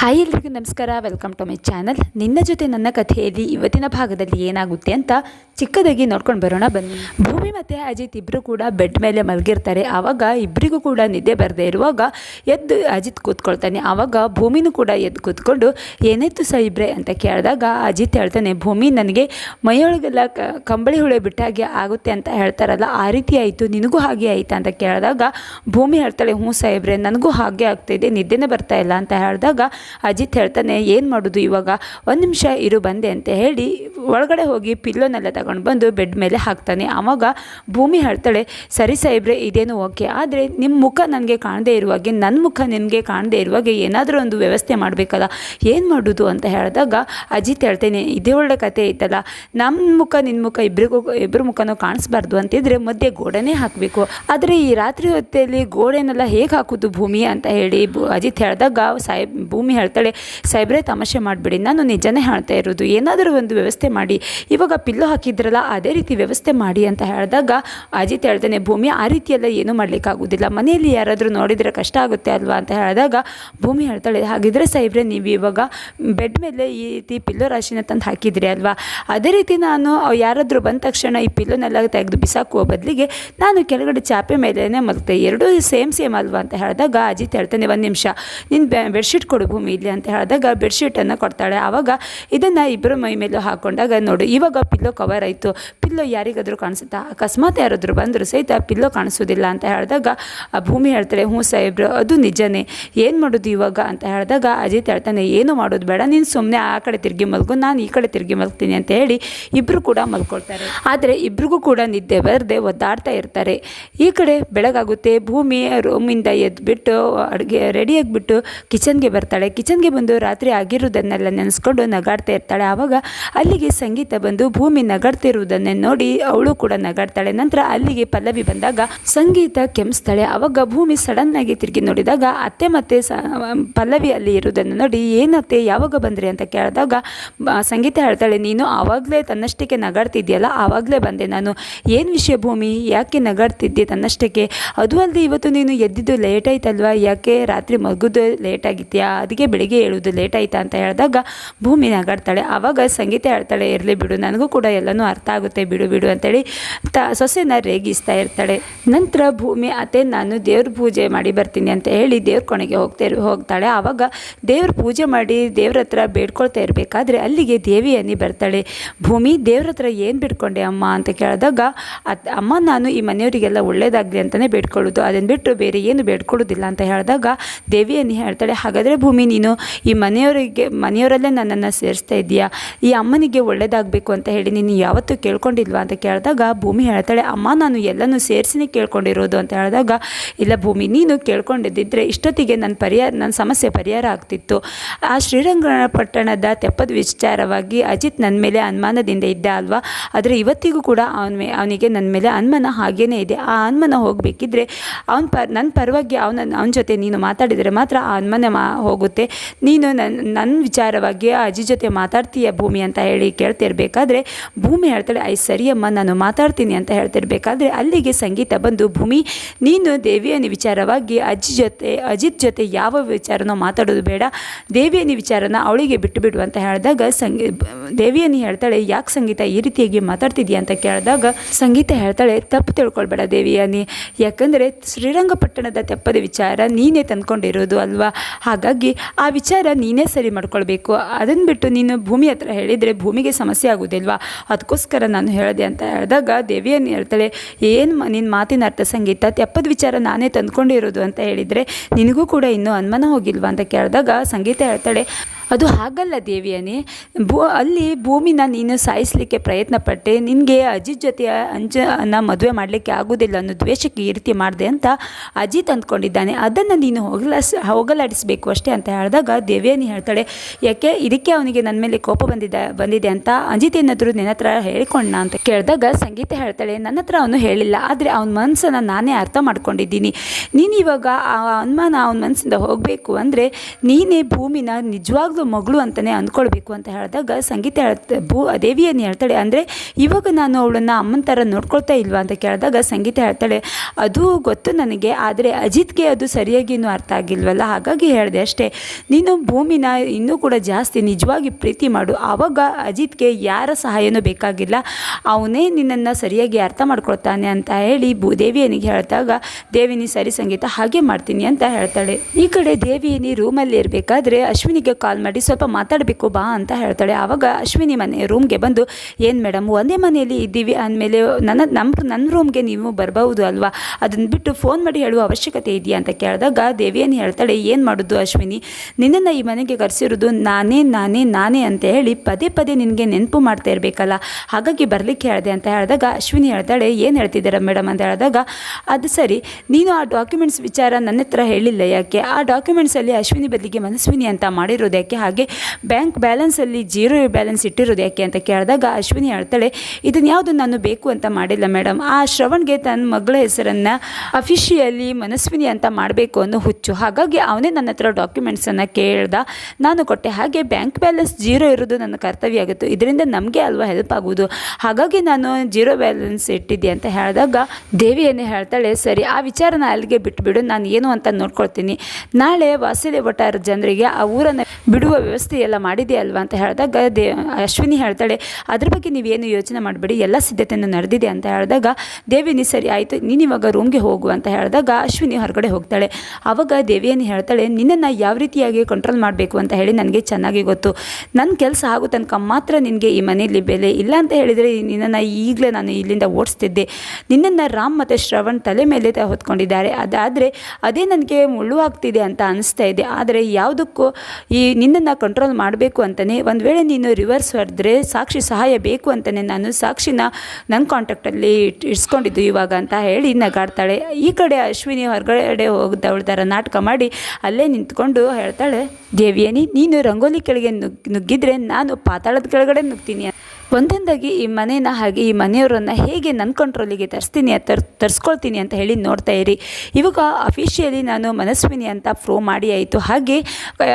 Hi ಎಲ್ರಿಗೂ ನಮಸ್ಕಾರ. Welcome to my channel ನಿನ್ನ ಜೊತೆ ನನ್ನ ಕಥೆಯಲ್ಲಿ ಇವತ್ತಿನ ಭಾಗದಲ್ಲಿ ಏನಾಗುತ್ತೆ ಅಂತ ಚಿಕ್ಕದಾಗಿ ನೋಡ್ಕೊಂಡು ಬರೋಣ. ಬನ್ನಿ. ಭೂಮಿ ಮತ್ತು ಅಜಿತ್ ಇಬ್ಬರು ಕೂಡ ಬೆಡ್ ಮೇಲೆ ಮಲಗಿರ್ತಾರೆ. ಆವಾಗ ಇಬ್ಬರಿಗೂ ಕೂಡ ನಿದ್ದೆ ಬರದೇ ಇರುವಾಗ ಎದ್ದು ಅಜಿತ್ ಕೂತ್ಕೊಳ್ತಾನೆ. ಆವಾಗ ಭೂಮಿನೂ ಕೂಡ ಎದ್ದು ಕೂತ್ಕೊಂಡು, ಏನಾಯ್ತು ಸಾಯಿಬ್ರೆ ಅಂತ ಕೇಳಿದಾಗ ಅಜಿತ್ ಹೇಳ್ತಾನೆ, ಭೂಮಿ ನನಗೆ ಮೈಯೊಳಗೆಲ್ಲ ಕಂಬಳಿ ಹುಳೆ ಬಿಟ್ಟಾಗೆ ಆಗುತ್ತೆ ಅಂತ ಹೇಳ್ತಾರಲ್ಲ, ಆ ರೀತಿ ಆಯಿತು, ನಿನಗೂ ಹಾಗೆ ಆಯಿತಾ? ಅಂತ ಕೇಳಿದಾಗ ಭೂಮಿ ಹೇಳ್ತಾಳೆ, ಹ್ಞೂ ಸಾಹೇಬ್ರೆ, ನನಗೂ ಹಾಗೆ ಆಗ್ತಾಯಿದೆ ನಿದ್ದೆನೇ ಬರ್ತಾ ಇಲ್ಲ. ಅಂತ ಹೇಳಿದಾಗ ಅಜಿತ್ ಹೇಳ್ತಾನೆ, ಏನು ಮಾಡೋದು ಇವಾಗ? ಒಂದು ನಿಮಿಷ ಇರು, ಬಂದೆ ಅಂತ ಹೇಳಿ ಒಳಗಡೆ ಹೋಗಿ ಪಿಲ್ಲೋನೆಲ್ಲ ತಗೊಂಡು ಬಂದು ಬೆಡ್ ಮೇಲೆ ಹಾಕ್ತಾನೆ. ಆವಾಗ ಭೂಮಿ ಹೇಳ್ತಾಳೆ, ಸರಿ ಸಾಹೇಬ್ರೆ, ಇದೇನು ಓಕೆ. ಆದರೆ ನಿಮ್ಮ ಮುಖ ನನಗೆ ಕಾಣದೇ ಇರುವಾಗೆ ನನ್ನ ಮುಖ ನಿಮಗೆ ಕಾಣದೇ ಇರುವಾಗೆ ಏನಾದರೂ ಒಂದು ವ್ಯವಸ್ಥೆ ಮಾಡಬೇಕಲ್ಲ, ಏನು ಮಾಡೋದು? ಅಂತ ಹೇಳಿದಾಗ ಅಜಿತ್ ಹೇಳ್ತೇನೆ, ಇದೇ ಒಳ್ಳೆ ಕತೆ ಐತಲ್ಲ. ನಮ್ಮ ಮುಖ ನಿನ್ನ ಮುಖ ಇಬ್ಬರಿಗೂ ಇಬ್ಬರ ಮುಖನೂ ಕಾಣಿಸ್ಬಾರ್ದು ಅಂತಿದ್ರೆ ಮಧ್ಯೆ ಗೋಡೆನೇ ಹಾಕಬೇಕು. ಆದರೆ ಈ ರಾತ್ರಿ ಹೊತ್ತಲ್ಲಿ ಗೋಡೆನೆಲ್ಲ ಹೇಗೆ ಹಾಕೋದು ಭೂಮಿ? ಅಂತ ಹೇಳಿ ಅಜಿತ್ ಹೇಳಿದಾಗ, ಸಾಹೇಬ್, ಭೂಮಿ ಹೇಳ್ತಾಳೆ ಸೈಬ್ರೇ ತಮಾಷೆ ಮಾಡಿಬಿಡಿ. ನಾನು ನಿಜನೇ ಹೇಳ್ತಾ ಇರೋದು, ಏನಾದರೂ ಒಂದು ವ್ಯವಸ್ಥೆ ಮಾಡಿ. ಇವಾಗ ಪಿಲ್ಲು ಹಾಕಿದ್ರಲ್ಲ, ಅದೇ ರೀತಿ ವ್ಯವಸ್ಥೆ ಮಾಡಿ ಅಂತ ಹೇಳಿದಾಗ ಅಜಿತ್ ಹೇಳ್ತಾನೆ, ಭೂಮಿ ಆ ರೀತಿಯೆಲ್ಲ ಏನೂ ಮಾಡಲಿಕ್ಕಾಗೋದಿಲ್ಲ. ಮನೆಯಲ್ಲಿ ಯಾರಾದರೂ ನೋಡಿದರೆ ಕಷ್ಟ ಆಗುತ್ತೆ ಅಲ್ವಾ? ಅಂತ ಹೇಳಿದಾಗ ಭೂಮಿ ಹೇಳ್ತಾಳೆ, ಹಾಗಿದ್ರೆ ಸಾಹೇಬ್ರೆ, ನೀವು ಇವಾಗ ಬೆಡ್ ಮೇಲೆ ಈ ರೀತಿ ಪಿಲ್ಲೋ ರಾಶಿನ ತಂದು ಹಾಕಿದ್ರಿ ಅಲ್ವಾ? ಅದೇ ರೀತಿ ನಾನು ಯಾರಾದರೂ ಬಂದ ತಕ್ಷಣ ಈ ಪಿಲ್ಲೋನೆಲ್ಲ ತೆಗೆದು ಬಿಸಾಕುವ ಬದಲಿಗೆ ನಾನು ಕೆಳಗಡೆ ಚಾಪೆ ಮೇಲೇ ಮಲಗ್ತೆ ಎರಡೂ ಸೇಮ್ ಸೇಮ್ ಅಲ್ವಾ? ಅಂತ ಹೇಳಿದಾಗ ಅಜಿತ್ ಹೇಳ್ತಾನೆ, ಒಂದು ನಿಮಿಷ ನಿನ್ನ ಬೆಡ್ಶೀಟ್ ಕೊಡು ಭೂಮಿ ಇಲ್ಲಿ ಅಂತ ಹೇಳಿದಾಗ ಬೆಡ್ಶೀಟನ್ನು ಕೊಡ್ತಾಳೆ. ಆವಾಗ ಇದನ್ನು ಇಬ್ಬರು ಮೈ ಮೇಲೂ ಹಾಕೊಂಡಾಗ ನೋಡು, ಇವಾಗ ಪಿಲ್ಲೋ ಕವರ್ ಆಯಿತು. ಪಿಲ್ಲೋ ಯಾರಿಗಾದರೂ ಕಾಣಿಸುತ್ತಾ? ಅಕಸ್ಮಾತ್ ಯಾರಾದರೂ ಬಂದರೂ ಸಹಿತ ಪಿಲ್ಲೋ ಕಾಣಿಸೋದಿಲ್ಲ ಅಂತ ಹೇಳಿದಾಗ, ಆ ಭೂಮಿ ಹೇಳ್ತಾಳೆ, ಹ್ಞೂ ಸಾಹೇಬ್ರು, ಅದು ನಿಜನೇ. ಏನು ಮಾಡೋದು ಇವಾಗ? ಅಂತ ಹೇಳಿದಾಗ, ಅಜಿತ್ ಹೇಳ್ತಾನೆ, ಏನು ಮಾಡೋದು ಬೇಡ, ನೀನು ಸುಮ್ಮನೆ ಆ ಕಡೆ ತಿರುಗಿ ಮಲ್ಗು, ನಾನು ಈ ಕಡೆ ತಿರುಗಿ ಮಲ್ಗ್ತೀನಿ ಅಂತ ಹೇಳಿ ಇಬ್ಬರು ಕೂಡ ಮಲ್ಕೊಳ್ತಾರೆ. ಆದರೆ ಇಬ್ರಿಗೂ ಕೂಡ ನಿದ್ದೆ ಬರದೆ ಒದ್ದಾಡ್ತಾ ಇರ್ತಾರೆ. ಈ ಕಡೆ ಬೆಳಗಾಗುತ್ತೆ ಭೂಮಿ ರೂಮಿಂದ ಎದ್ದುಬಿಟ್ಟು ಅಡುಗೆ ರೆಡಿಯಾಗಿಬಿಟ್ಟು ಕಿಚನ್ಗೆ ಬರ್ತಾಳೆ. ಕಿಚನ್ಗೆ ಬಂದು ರಾತ್ರಿ ಆಗಿರೋದನ್ನೆಲ್ಲ ನೆನೆಸ್ಕೊಂಡು ನಗಾಡ್ತಾ ಇರ್ತಾಳೆ. ಆವಾಗ ಅಲ್ಲಿಗೆ ಸಂಗೀತ ಬಂದು ಭೂಮಿ ನಗಾಡ್ತಿರುವುದನ್ನೇ ನೋಡಿ ಅವಳು ಕೂಡ ನಗಾಡ್ತಾಳೆ. ನಂತರ ಅಲ್ಲಿಗೆ ಪಲ್ಲವಿ ಬಂದಾಗ ಸಂಗೀತ ಕೆಮ್ಮಿಸ್ತಾಳೆ ಆವಾಗ ಭೂಮಿ ಸಡನ್ ಆಗಿ ತಿರುಗಿ ನೋಡಿದಾಗ ಅತ್ತೆ ಮತ್ತೆ ಪಲ್ಲವಿ ಅಲ್ಲಿ ಇರುವುದನ್ನು ನೋಡಿ ಏನತ್ತೆ ಯಾವಾಗ ಬಂದ್ರಿ? ಅಂತ ಕೇಳಿದಾಗ ಸಂಗೀತ ಹೇಳ್ತಾಳೆ, ನೀನು ಆವಾಗಲೇ ತನ್ನಷ್ಟಕ್ಕೆ ನಗಾಡ್ತಿದ್ಯಲ್ಲ, ಆವಾಗಲೇ ಬಂದೆ ನಾನು. ಏನು ವಿಷಯ ಭೂಮಿ? ಯಾಕೆ ನಗಾಡ್ತಿದ್ದೆ ತನ್ನಷ್ಟಕ್ಕೆ? ಅದು ಅಲ್ಲದೆ ಇವತ್ತು ನೀನು ಎದ್ದಿದ್ದು ಲೇಟ್ ಆಯ್ತಲ್ವಾ? ಯಾಕೆ ರಾತ್ರಿ ಮಗುದು ಲೇಟ್ ಆಗಿದ್ಯಾ? ಅದಕ್ಕೆ ಬೆಳಿಗ್ಗೆ ಹೇಳುವುದು ಲೇಟ್ ಆಯ್ತಾ ಅಂತ ಹೇಳಿದಾಗ, ಭೂಮಿ ನಗಾಡ್ತಾಳೆ ಆವಾಗ ಸಂಗೀತ ಹೇಳ್ತಾಳೆ, ಇರಲಿ ಬಿಡು, ನನಗೂ ಕೂಡ ಎಲ್ಲನೂ ಅರ್ಥ ಆಗುತ್ತೆ, ಬಿಡು ಬಿಡು ಅಂತೇಳಿ ತ ಸೊಸೆನ ರೇಗಿಸ್ತಾ ಇರ್ತಾಳೆ. ನಂತರ ಭೂಮಿ, ಅತ್ತೆ, ನಾನು ದೇವ್ರ ಪೂಜೆ ಮಾಡಿ ಬರ್ತೀನಿ ಅಂತ ಹೇಳಿ ದೇವ್ರ ಕೊನೆಗೆ ಹೋಗ್ತಾ ಹೋಗ್ತಾಳೆ. ಆವಾಗ ದೇವ್ರ ಪೂಜೆ ಮಾಡಿ ದೇವ್ರ ಹತ್ರ ಬೇಡ್ಕೊಳ್ತಾ ಇರಬೇಕಾದ್ರೆ ಅಲ್ಲಿಗೆ ದೇವಿ ಅನ್ನಿ ಬರ್ತಾಳೆ. ಭೂಮಿ, ದೇವ್ರ ಹತ್ರ ಏನು ಬಿಡ್ಕೊಂಡೆ ಅಮ್ಮ? ಅಂತ ಕೇಳಿದಾಗ, ಅತ್, ಅಮ್ಮ, ನಾನು ಈ ಮನೆಯವರಿಗೆಲ್ಲ ಒಳ್ಳೇದಾಗಲಿ ಅಂತಲೇ ಬೇಡ್ಕೊಳ್ಳೋದು ಅದನ್ನು ಬಿಟ್ಟು ಬೇರೆ ಏನು ಬೇಡ್ಕೊಳ್ಳೋದಿಲ್ಲ ಅಂತ ಹೇಳಿದಾಗ ದೇವಿ ಅನ್ನಿ ಹೇಳ್ತಾಳೆ, ಹಾಗಾದರೆ ಭೂಮಿ ನೀನು ಈ ಮನೆಯವರಿಗೆ, ಮನೆಯವರಲ್ಲೇ ನನ್ನನ್ನು ಸೇರಿಸ್ತಾ ಇದೆಯಾ ಈ ಅಮ್ಮನಿಗೆ ಒಳ್ಳೇದಾಗಬೇಕು ಅಂತ ಹೇಳಿ ನೀನು ಯಾವತ್ತೂ ಕೇಳ್ಕೊಂಡಿಲ್ವಾ ಅಂತ ಕೇಳಿದಾಗ, ಭೂಮಿ ಹೇಳ್ತಾಳೆ, ಅಮ್ಮ, ನಾನು ಎಲ್ಲನೂ ಸೇರಿಸಿನೇ ಕೇಳ್ಕೊಂಡಿರೋದು ಅಂತ ಹೇಳಿದಾಗ, ಇಲ್ಲ ಭೂಮಿ, ನೀನು ಕೇಳ್ಕೊಂಡಿದ್ದಿದ್ರೆ ಇಷ್ಟೊತ್ತಿಗೆ ನನ್ನ ಪರಿಹಾರ ನನ್ನ ಸಮಸ್ಯೆ ಪರಿಹಾರ ಆಗ್ತಿತ್ತು. ಆ ಶ್ರೀರಂಗಪಟ್ಟಣದ ತೆಪ್ಪದ ವಿಚಾರವಾಗಿ ಅಜಿತ್ ನನ್ನ ಮೇಲೆ ಅನುಮಾನದಿಂದ ಇದ್ದ ಅಲ್ವಾ? ಆದರೆ ಇವತ್ತಿಗೂ ಕೂಡ ಅವನ ಅವನಿಗೆ ನನ್ನ ಮೇಲೆ ಅನುಮಾನ ಹಾಗೇನೇ ಇದೆ. ಆ ಅನುಮಾನ ಹೋಗಬೇಕಿದ್ರೆ, ಅವನ ಪರ್ ನನ್ನ ಪರವಾಗಿ ಅವನ ಅವನ ಜೊತೆ ನೀನು ಮಾತಾಡಿದರೆ ಮಾತ್ರ ಆ ಅನುಮಾನ ಮಾ, ಹೋಗುತ್ತೆ. ನೀನು ನನ್ನ ನನ್ನ ವಿಚಾರವಾಗಿ ಆ ಅಜ್ಜಿ ಜೊತೆ ಮಾತಾಡ್ತೀಯ ಭೂಮಿ ಅಂತ ಹೇಳಿ ಕೇಳ್ತಿರ್ಬೇಕಾದ್ರೆ, ಭೂಮಿ ಹೇಳ್ತಾಳೆ, ಐ ಸರಿಯಮ್ಮ, ನಾನು ಮಾತಾಡ್ತೀನಿ ಅಂತ ಹೇಳ್ತಿರ್ಬೇಕಾದ್ರೆ, ಅಲ್ಲಿಗೆ ಸಂಗೀತ ಬಂದು, ಭೂಮಿ, ನೀನು ದೇವಿಯನಿ ವಿಚಾರವಾಗಿ ಅಜ್ಜಿ ಜೊತೆ, ಅಜಿತ್ ಜೊತೆ ಯಾವ ವಿಚಾರನೋ ಮಾತಾಡೋದು ಬೇಡ. ದೇವಿಯನಿ ವಿಚಾರನ ಅವಳಿಗೆ ಬಿಟ್ಟು ಬಿಡು ಅಂತ ಹೇಳಿದಾಗ ಸಂಗೀ, ದೇವಿಯನಿ ಹೇಳ್ತಾಳೆ, ಯಾಕೆ ಸಂಗೀತ ಈ ರೀತಿಯಾಗಿ ಮಾತಾಡ್ತಿದ್ಯಾ? ಅಂತ ಕೇಳಿದಾಗ ಸಂಗೀತ ಹೇಳ್ತಾಳೆ, ತಪ್ಪು ತಿಳ್ಕೊಳ್ಬೇಡ ದೇವಿಯಾನಿ. ಯಾಕಂದರೆ ಶ್ರೀರಂಗಪಟ್ಟಣದ ತೆಪ್ಪದ ವಿಚಾರ ನೀನೇ ತಂದ್ಕೊಂಡಿರೋದು ಅಲ್ವಾ? ಹಾಗಾಗಿ ಆ ವಿಚಾರ ನೀನೇ ಸರಿ ಮಾಡ್ಕೊಳ್ಬೇಕು. ಅದನ್ನು ಬಿಟ್ಟು ನೀನು ಭೂಮಿ ಹತ್ರ ಹೇಳಿದರೆ ಭೂಮಿಗೆ ಸಮಸ್ಯೆ ಆಗೋದಿಲ್ವಾ? ಅದಕ್ಕೋಸ್ಕರ ನಾನು ಹೇಳಿದೆ ಅಂತ ಹೇಳಿದಾಗ ದೇವಿಯನ್ನು ಹೇಳ್ತಾಳೆ, ಏನು ನಿನ್ನ ಮಾತಿನ ಅರ್ಥ ಸಂಗೀತ? ತೆಪ್ಪದ ವಿಚಾರ ನಾನೇ ತಂದ್ಕೊಂಡಿರೋದು ಅಂತ ಹೇಳಿದರೆ ನಿನಗೂ ಕೂಡ ಇನ್ನೂ ಅನುಮಾನ ಹೋಗಿಲ್ವಾ? ಅಂತ ಕೇಳಿದಾಗ ಸಂಗೀತ ಹೇಳ್ತಾಳೆ, ಅದು ಹಾಗಲ್ಲ ದೇವಿಯನೇ. ಭೂ ಅಲ್ಲಿ ಭೂಮಿನ ನೀನು ಸಾಯಿಸಲಿಕ್ಕೆ ಪ್ರಯತ್ನ ಪಟ್ಟೆ ನಿನಗೆ ಅಜಿತ್ ಜೊತೆ ಅಂಜನ ಮದುವೆ ಮಾಡಲಿಕ್ಕೆ ಆಗೋದಿಲ್ಲ ಅನ್ನೋ ದ್ವೇಷಕ್ಕೆ ಈ ರೀತಿ ಮಾಡಿದೆ ಅಂತ ಅಜಿತ್ ಅಂದ್ಕೊಂಡಿದ್ದಾನೆ. ಅದನ್ನು ನೀನು ಹೋಗಲಾಸ್ ಹೋಗಲಾಡಿಸಬೇಕು ಅಷ್ಟೇ ಅಂತ ಹೇಳಿದಾಗ ದೇವ್ಯಾನಿ ಹೇಳ್ತಾಳೆ, ಯಾಕೆ ಇದಕ್ಕೆ ಅವನಿಗೆ ನನ್ನ ಮೇಲೆ ಕೋಪ ಬಂದಿದೆ ಬಂದಿದೆ ಅಂತ ಅಜಿತ್ ಏನಾದರೂ ನಿನ್ನ ಹತ್ರ ಹೇಳಿಕೊಂಡ ಅಂತ ಕೇಳಿದಾಗ ಸಂಗೀತ ಹೇಳ್ತಾಳೆ, ನನ್ನ ಹತ್ರ ಅವನು ಹೇಳಿಲ್ಲ, ಆದರೆ ಅವನ ಮನಸ್ಸನ್ನು ನಾನೇ ಅರ್ಥ ಮಾಡ್ಕೊಂಡಿದ್ದೀನಿ. ನೀನು ಇವಾಗ ಆ ಅನುಮಾನ ಅವನ ಮನಸ್ಸಿಂದ ಹೋಗಬೇಕು ಅಂದರೆ ನೀನೇ ಭೂಮಿನ ನಿಜವಾಗ್ಲೂ ಮಗಳು ಅಂತಲೇ ಅಂದ್ಕೊಳ್ಬೇಕು ಅಂತ ಹೇಳಿದಾಗ ಸಂಗೀತ ಹೇಳ್ತ, ಭೂ ದೇವಿಯನ್ನು ಹೇಳ್ತಾಳೆ, ಅಂದರೆ ಇವಾಗ ನಾನು ಅವಳನ್ನು ಅಮ್ಮನ ಥರ ನೋಡ್ಕೊಳ್ತಾ ಇಲ್ವಾ? ಅಂತ ಕೇಳಿದಾಗ ಸಂಗೀತ ಹೇಳ್ತಾಳೆ, ಅದು ಗೊತ್ತು ನನಗೆ, ಆದರೆ ಅಜಿತ್ಗೆ ಅದು ಸರಿಯಾಗಿ ಅರ್ಥ ಆಗಿಲ್ವಲ್ಲ? ಹಾಗಾಗಿ ಹೇಳಿದೆ ಅಷ್ಟೇ. ನೀನು ಭೂಮಿನ ಇನ್ನೂ ಕೂಡ ಜಾಸ್ತಿ ನಿಜವಾಗಿ ಪ್ರೀತಿ ಮಾಡು. ಆವಾಗ ಅಜಿತ್ಗೆ ಯಾರ ಸಹಾಯನೂ ಬೇಕಾಗಿಲ್ಲ. ಅವನೇ ನಿನ್ನನ್ನು ಸರಿಯಾಗಿ ಅರ್ಥ ಮಾಡ್ಕೊಳ್ತಾನೆ ಅಂತ ಹೇಳಿ ಭೂ, ದೇವಿಯನಿಗೆ ಹೇಳಿದಾಗ ದೇವಿನಿ ಸರಿ ಸಂಗೀತ, ಹಾಗೆ ಮಾಡ್ತೀನಿ ಅಂತ ಹೇಳ್ತಾಳೆ. ಈ ಕಡೆ ದೇವಿಯನಿ ರೂಮಲ್ಲಿ ಇರಬೇಕಾದ್ರೆ ಅಶ್ವಿನಿಗೆ ಕಾಲ್ ಮಾಡಿ, ಸ್ವಲ್ಪ ಮಾತಾಡಬೇಕು, ಬಾ ಅಂತ ಹೇಳ್ತಾಳೆ. ಆವಾಗ ಅಶ್ವಿನಿ ಮನೆ, ರೂಮ್ಗೆ ಬಂದು, ಏನು ಮೇಡಮ್ ಒಂದೇ ಮನೆಯಲ್ಲಿ ಇದ್ದೀವಿ ಅಂದಮೇಲೆ ನನ್ನ ನಮ್ಮ ನನ್ನ ರೂಮ್ಗೆ ನೀವು ಬರಬಹುದು ಅಲ್ವಾ? ಅದನ್ನು ಬಿಟ್ಟು ಫೋನ್ ಮಾಡಿ ಹೇಳುವ ಅವಶ್ಯಕತೆ ಇದೆಯಾ? ಅಂತ ಕೇಳಿದಾಗ ದೇವಿಯನ್ನು ಹೇಳ್ತಾಳೆ, ಏನು ಮಾಡೋದು ಅಶ್ವಿನಿ? ನಿನ್ನನ್ನು ಈ ಮನೆಗೆ ಕರೆಸಿರೋದು ನಾನೇ ನಾನೇ ನಾನೇ ಅಂತ ಹೇಳಿ ಪದೇ ಪದೇ ನಿನಗೆ ನೆನಪು ಮಾಡ್ತಾ ಇರಬೇಕಲ್ಲ. ಹಾಗಾಗಿ ಬರಲಿಕ್ಕೆ ಹೇಳಿದೆ ಅಂತ ಹೇಳಿದಾಗ ಅಶ್ವಿನಿ ಹೇಳ್ತಾಳೆ, ಏನು ಹೇಳ್ತಿದ್ದೀರ ಮೇಡಮ್ ಅಂತ ಹೇಳಿದಾಗ, ಅದು ಸರಿ, ನೀನು ಆ ಡಾಕ್ಯುಮೆಂಟ್ಸ್ ವಿಚಾರ ನನ್ನ ಹತ್ರ ಹೇಳಿಲ್ಲ ಯಾಕೆ? ಆ ಡಾಕ್ಯುಮೆಂಟ್ಸಲ್ಲಿ ಅಶ್ವಿನಿ ಬದಲಿಗೆ ಮನಸ್ವಿನಿ ಅಂತ ಮಾಡಿರೋದು ಯಾಕೆ? ಹಾಗೆ ಬ್ಯಾಂಕ್ ಬ್ಯಾಲೆನ್ಸಲ್ಲಿ ಜೀರೋ ಬ್ಯಾಲೆನ್ಸ್ ಇಟ್ಟಿರೋದು ಯಾಕೆ? ಅಂತ ಕೇಳಿದಾಗ ಅಶ್ವಿನಿ ಹೇಳ್ತಾಳೆ ಇದನ್ನು ಯಾವುದು ನಾನು ಬೇಕು ಅಂತ ಮಾಡಿಲ್ಲ ಮೇಡಮ್ ಆ ಶ್ರವಣ್ಗೆ ತನ್ನ ಮಗಳ ಹೆಸರನ್ನು ಅಫಿಷಿಯಲಿ ಮನಸ್ವಿನಿ ಅಂತ ಮಾಡಬೇಕು ಅನ್ನೋ ಹುಚ್ಚು. ಹಾಗಾಗಿ ಅವನೇ ನನ್ನ ಹತ್ರ ಡಾಕ್ಯುಮೆಂಟ್ಸನ್ನು ಕೇಳ್ದ, ನಾನು ಕೊಟ್ಟೆ ಹಾಗೆ ಬ್ಯಾಂಕ್ ಬ್ಯಾಲೆನ್ಸ್ ಜೀರೋ ಇರೋದು ನನ್ನ ಕರ್ತವ್ಯ ಆಗುತ್ತೆ. ಇದರಿಂದ ನಮಗೆ ಅಲ್ವಾ ಹೆಲ್ಪ್ ಆಗುವುದು? ಹಾಗಾಗಿ ನಾನು ಜೀರೋ ಬ್ಯಾಲೆನ್ಸ್ ಇಟ್ಟಿದ್ದೆ ಅಂತ ಹೇಳಿದಾಗ ದೇವಿಯನ್ನೇ ಹೇಳ್ತಾಳೆ, ಸರಿ, ಆ ವಿಚಾರನ ಅಲ್ಲಿಗೆ ಬಿಟ್ಟುಬಿಡು ನಾನು ಏನು ಅಂತ ನೋಡ್ಕೊಳ್ತೀನಿ. ನಾಳೆ ವಾಸಿಲೆ ಒಟ್ಟಾರ ಜನರಿಗೆ ಆ ಊರನ್ನು ಬಿಡುವ ವ್ಯವಸ್ಥೆ ಎಲ್ಲ ಮಾಡಿದೆ ಅಲ್ವಾ? ಅಂತ ಹೇಳಿದಾಗ, ದೇ, ಅಶ್ವಿನಿ ಹೇಳ್ತಾಳೆ, ಅದ್ರ ಬಗ್ಗೆ ನೀವೇನು ಯೋಚನೆ ಮಾಡಬೇಡಿ, ಎಲ್ಲ ಸಿದ್ಧತೆಯನ್ನು ನಡೆದಿದೆ ಅಂತ ಹೇಳಿದಾಗ ದೇವಿನಿ ಸರಿ ಆಯಿತು, ನೀನು ಇವಾಗ ರೂಮ್ಗೆ ಹೋಗು ಅಂತ ಹೇಳಿದಾಗ, ಅಶ್ವಿನಿ ಹೊರಗಡೆ ಹೋಗ್ತಾಳೆ. ಆವಾಗ ದೇವಿಯನ್ನು ಹೇಳ್ತಾಳೆ, ನಿನ್ನನ್ನು ಯಾವ ರೀತಿಯಾಗಿ ಕಂಟ್ರೋಲ್ ಮಾಡಬೇಕು ಅಂತ ಹೇಳಿ ನನಗೆ ಚೆನ್ನಾಗಿ ಗೊತ್ತು. ನನ್ನ ಕೆಲಸ ಆಗೋ ತನಕ ಮಾತ್ರ ನಿನಗೆ ಈ ಮನೆಯಲ್ಲಿ ಬೆಲೆ ಇಲ್ಲ ಅಂತ ಹೇಳಿದರೆ ನಿನ್ನನ್ನು ಈಗಲೇ ನಾನು ಇಲ್ಲಿಂದ ಓಡಿಸ್ತಿದ್ದೆ. ನಿನ್ನನ್ನು ರಾಮ್ ಮತ್ತು ಶ್ರವಣ್ ತಲೆ ಮೇಲೆ ಹೊತ್ಕೊಂಡಿದ್ದಾರೆ. ಅದಾದರೆ ಅದೇ ನನಗೆ ಮುಳ್ಳು ಆಗ್ತಿದೆ ಅಂತ ಅನಿಸ್ತಾ ಇದೆ. ಆದರೆ ಯಾವುದಕ್ಕೂ ಈ ನಿನ್ನನ್ನು ಕಂಟ್ರೋಲ್ ಮಾಡಬೇಕು ಅಂತಲೇ ಒಂದು ವೇಳೆ ನೀನು ರಿವರ್ಸ್ ಹೊಡೆದ್ರೆ ಸಾಕ್ಷಿ ಸಹಾಯ ಬೇಕು ಅಂತಲೇ ನಾನು ಸಾಕ್ಷಿನ ನನ್ನ ಕಾಂಟ್ಯಾಕ್ಟಲ್ಲಿ ಇಟ್, ಇಡ್ಸ್ಕೊಂಡಿದ್ದು ಇವಾಗ ಅಂತ ಹೇಳಿ ನಗಾಡ್ತಾಳೆ. ಈ ಕಡೆ ಅಶ್ವಿನಿ ಹೊರಗಡೆ ಹೋಗ್ದವಳ ಥರ ನಾಟಕ ಮಾಡಿ ಅಲ್ಲೇ ನಿಂತ್ಕೊಂಡು ಹೇಳ್ತಾಳೆ ದೇವಿಯನಿ ನೀನು ರಂಗೋಲಿ ಕೆಳಗೆ ನುಗ್ ನುಗ್ಗಿದ್ರೆ ನಾನು ಪಾತಾಳದ ಕೆಳಗಡೆ ನುಗ್ತೀನಿ. ಒಂದೊಂದಾಗಿ ಈ ಮನೇನ ಹಾಗೆ ಈ ಮನೆಯವರನ್ನು ಹೇಗೆ ನನ್ನ ಕಂಟ್ರೋಲಿಗೆ ತರಿಸ್ತೀನಿ ತರ್ ತರಿಸ್ಕೊಳ್ತೀನಿ ಅಂತ ಹೇಳಿ ನೋಡ್ತಾ ಇರಿ. ಇವಾಗ ಅಫಿಷಿಯಲಿ ನಾನು ಮನಸ್ವಿನಿ ಅಂತ ಫ್ರೋ ಮಾಡಿ ಆಯಿತು. ಹಾಗೆ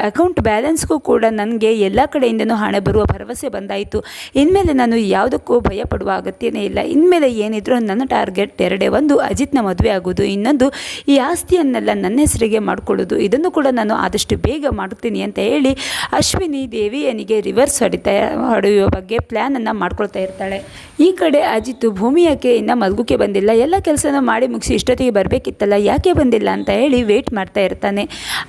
ಅಕೌಂಟ್ ಬ್ಯಾಲೆನ್ಸ್ಗೂ ಕೂಡ ನನಗೆ ಎಲ್ಲ ಕಡೆಯಿಂದನೂ ಹಣ ಬರುವ ಭರವಸೆ ಬಂದಾಯಿತು. ಇನ್ಮೇಲೆ ನಾನು ಯಾವುದಕ್ಕೂ ಭಯ ಪಡುವ ಅಗತ್ಯನೇ ಇಲ್ಲ. ಇನ್ಮೇಲೆ ಏನಿದ್ರು ನನ್ನ ಟಾರ್ಗೆಟ್ ಎರಡೇ ಒಂದು ಅಜಿತ್ನ ಮದುವೆ ಆಗೋದು, ಇನ್ನೊಂದು ಈ ಆಸ್ತಿಯನ್ನೆಲ್ಲ ನನ್ನ ಹೆಸರಿಗೆ ಮಾಡಿಕೊಳ್ಳೋದು. ಇದನ್ನು ಕೂಡ ನಾನು ಆದಷ್ಟು ಬೇಗ ಮಾಡ್ತೀನಿ ಅಂತ ಹೇಳಿ ಅಶ್ವಿನಿ ದೇವಿಯನಿಗೆ ರಿವರ್ಸ್ ಹೊಡಿತಾ ಹೊಡೆಯುವ ಬಗ್ಗೆ ಪ್ಲ್ಯಾನನ್ನು ಮಾಡ್ಕೊಳ್ತಾ ಇರ್ತಾಳೆ. ಈ ಕಡೆ ಅಜಿತ್ ಭೂಮಿ ಯಾಕೆ ಇನ್ನು ಬಂದಿಲ್ಲ. ಎಲ್ಲ ಕೆಲಸನ ಮಾಡಿ ಮುಗಿಸಿ ಇಷ್ಟೊತ್ತಿಗೆ ಬರಬೇಕಿತ್ತಲ್ಲ, ಯಾಕೆ ಬಂದಿಲ್ಲ ಅಂತ ಹೇಳಿ ವೇಟ್ ಮಾಡ್ತಾ ಇರ್ತಾನೆ.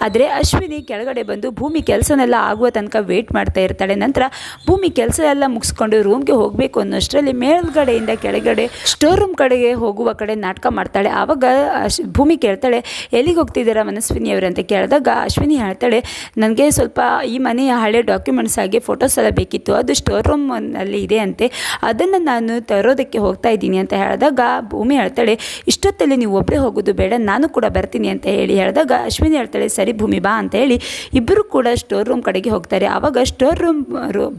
ಆದರೆ ಅಶ್ವಿನಿ ಕೆಳಗಡೆ ಬಂದು ಭೂಮಿ ಕೆಲಸನೆಲ್ಲ ಆಗುವ ತನಕ ವೇಟ್ ಮಾಡ್ತಾ ಇರ್ತಾಳೆ. ನಂತರ ಭೂಮಿ ಕೆಲಸ ಎಲ್ಲ ಮುಗಿಸ್ಕೊಂಡು ರೂಮ್ಗೆ ಹೋಗಬೇಕು ಅನ್ನೋಷ್ಟರಲ್ಲಿ ಮೇಲ್ಗಡೆಯಿಂದ ಕೆಳಗಡೆ ಸ್ಟೋರ್ ರೂಮ್ ಕಡೆಗೆ ಹೋಗುವ ಕಡೆ ನಾಟಕ ಮಾಡ್ತಾಳೆ. ಆವಾಗ ಅಶ್, ಭೂಮಿ ಕೇಳ್ತಾಳೆ, ಎಲ್ಲಿಗೆ ಹೋಗ್ತಿದ್ದೀರಾ ಮನಸ್ವಿನಿ ಅವರು? ಅಂತ ಕೇಳಿದಾಗ ಅಶ್ವಿನಿ ಹೇಳ್ತಾಳೆ, ನನಗೆ ಸ್ವಲ್ಪ ಈ ಮನೆಯ ಹಳೆ ಡಾಕ್ಯುಮೆಂಟ್ಸ್ ಆಗಿ ಫೋಟೋಸ್ ಎಲ್ಲ ಬೇಕಿತ್ತು. ಅದು ಸ್ಟೋರ್ ರೂಮ್ನಲ್ಲಿ ಇದೆ ಅಂತೆ. ಅದನ್ನು ನಾನು ತರೋದಕ್ಕೆ ಹೋಗ್ತಾ ಇದ್ದೀನಿ ಅಂತ ಹೇಳಿದಾಗ, ಭೂಮಿ ಹೇಳ್ತಾಳೆ, ಇಷ್ಟೊತ್ತಲ್ಲಿ ನೀವು ಒಬ್ಬರೇ ಹೋಗೋದು ಬೇಡ, ನಾನು ಕೂಡ ಬರ್ತೀನಿ ಅಂತ ಹೇಳಿ ಹೇಳಿದಾಗ, ಅಶ್ವಿನಿ ಹೇಳ್ತಾಳೆ, ಸರಿ ಭೂಮಿ ಬಾ ಅಂತ ಹೇಳಿ ಇಬ್ಬರು ಕೂಡ ಸ್ಟೋರ್ ರೂಮ್ ಕಡೆಗೆ ಹೋಗ್ತಾರೆ. ಆವಾಗ ಸ್ಟೋರ್ ರೂಮ್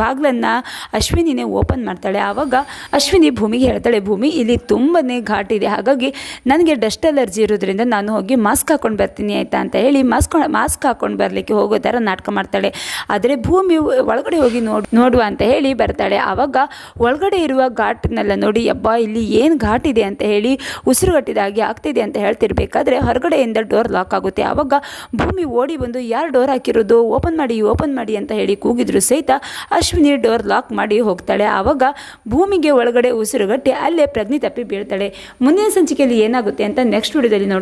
ಬಾಗ್ಲನ್ನು ಅಶ್ವಿನಿನೇ ಓಪನ್ ಮಾಡ್ತಾಳೆ. ಆವಾಗ ಅಶ್ವಿನಿ ಭೂಮಿಗೆ ಹೇಳ್ತಾಳೆ, ಭೂಮಿ, ಇಲ್ಲಿ ತುಂಬಾ ಘಾಟ್ ಇದೆ. ಹಾಗಾಗಿ ನನಗೆ ಡಸ್ಟ್ ಅಲರ್ಜಿ ಇರೋದ್ರಿಂದ ನಾನು ಹೋಗಿ ಮಾಸ್ಕ್ ಹಾಕೊಂಡು ಬರ್ತೀನಿ ಆಯಿತಾ ಅಂತ ಹೇಳಿ ಮಾಸ್ಕ್ ಮಾಸ್ಕ್ ಹಾಕೊಂಡು ಬರಲಿಕ್ಕೆ ಹೋಗೋ ಥರ ನಾಟಕ ಮಾಡ್ತಾಳೆ. ಆದರೆ ಭೂಮಿ ಒಳಗಡೆ ಹೋಗಿ ನೋಡು, ನೋಡುವ ಅಂತ ಹೇಳಿ ಬರ್ತಾಳೆ. ಆವಾಗ ಒಳಗಡೆ ಇರುವ ಘಾಟ್ನೆಲ್ಲ ನೋಡಿ, ಅಬ್ಬಾ, ಇಲ್ಲಿ ಏನು ಘಾಟ್ ಇದೆ? ಅಂತ ಹೇಳಿ ಉಸಿರುಗಟ್ಟಿದಾಗಿ ಆಗ್ತಿದೆ ಅಂತ ಹೇಳ್ತಿರ್ಬೇಕಾದ್ರೆ ಹೊರಗಡೆಯಿಂದ ಡೋರ್ ಲಾಕ್ ಆಗುತ್ತೆ. ಆವಾಗ ಭೂಮಿ ಓಡಿ ಬಂದು ಯಾರು ಡೋರ್ ಹಾಕಿರೋದು? ಓಪನ್ ಮಾಡಿ ಓಪನ್ ಮಾಡಿ ಅಂತ ಹೇಳಿ ಕೂಗಿದ್ರು ಸಹಿತ ಅಶ್ವಿನಿ ಡೋರ್ ಲಾಕ್ ಮಾಡಿ ಹೋಗ್ತಾಳೆ. ಆವಾಗ ಭೂಮಿಗೆ ಒಳಗಡೆ ಉಸಿರುಗಟ್ಟಿ ಅಲ್ಲೇ ಪ್ರಜ್ಞೆ ತಪ್ಪಿ ಬೀಳ್ತಾಳೆ. ಮುಂದಿನ ಸಂಚಿಕೆಯಲ್ಲಿ ಏನಾಗುತ್ತೆ ಅಂತ ನೆಕ್ಸ್ಟ್ ವಿಡಿಯೋದಲ್ಲಿ ನೋಡಿ